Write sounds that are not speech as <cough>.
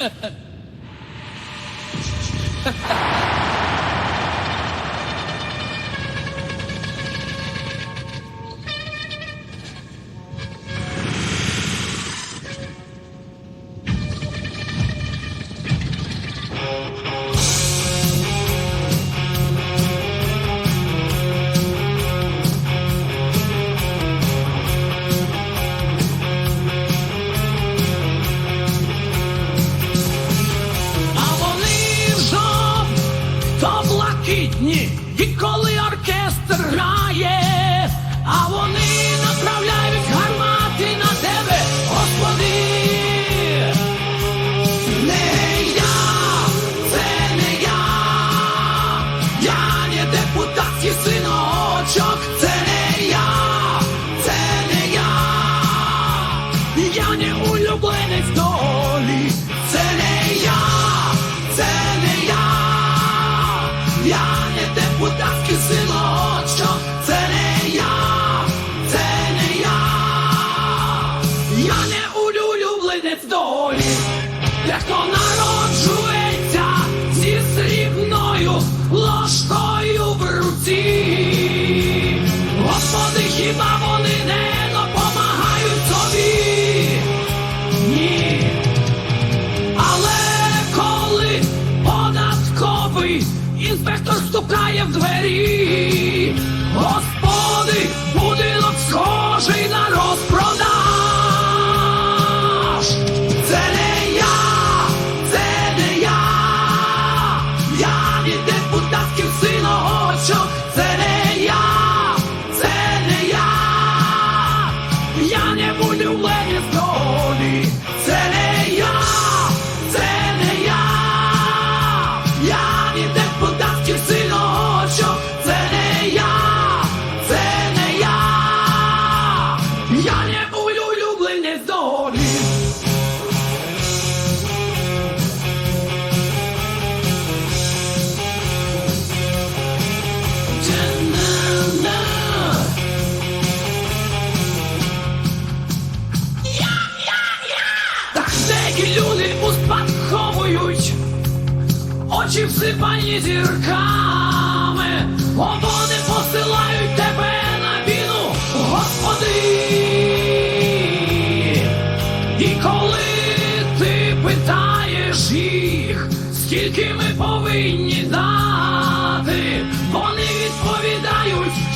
А <laughs> блакитні, і коли оркестр грає, а вони направляють гармати на тебе, Господи. Не я, це не я, я не депутатський синочок, це не я, це не я. Я не улюбленець долі, це не я, це не я, я депутатський синочок, це не я, це не я, я не улюбленець долі, дехто народжується зі срібною ложкою в руці. Господи, хіба вони не допомагають тобі? Ні. Але коли податковий інспектор стукає в двері, очі всипані зірками, обони посилають тебе на біну, Господи, і коли ти питаєш їх, скільки ми повинні дати, вони відповідають.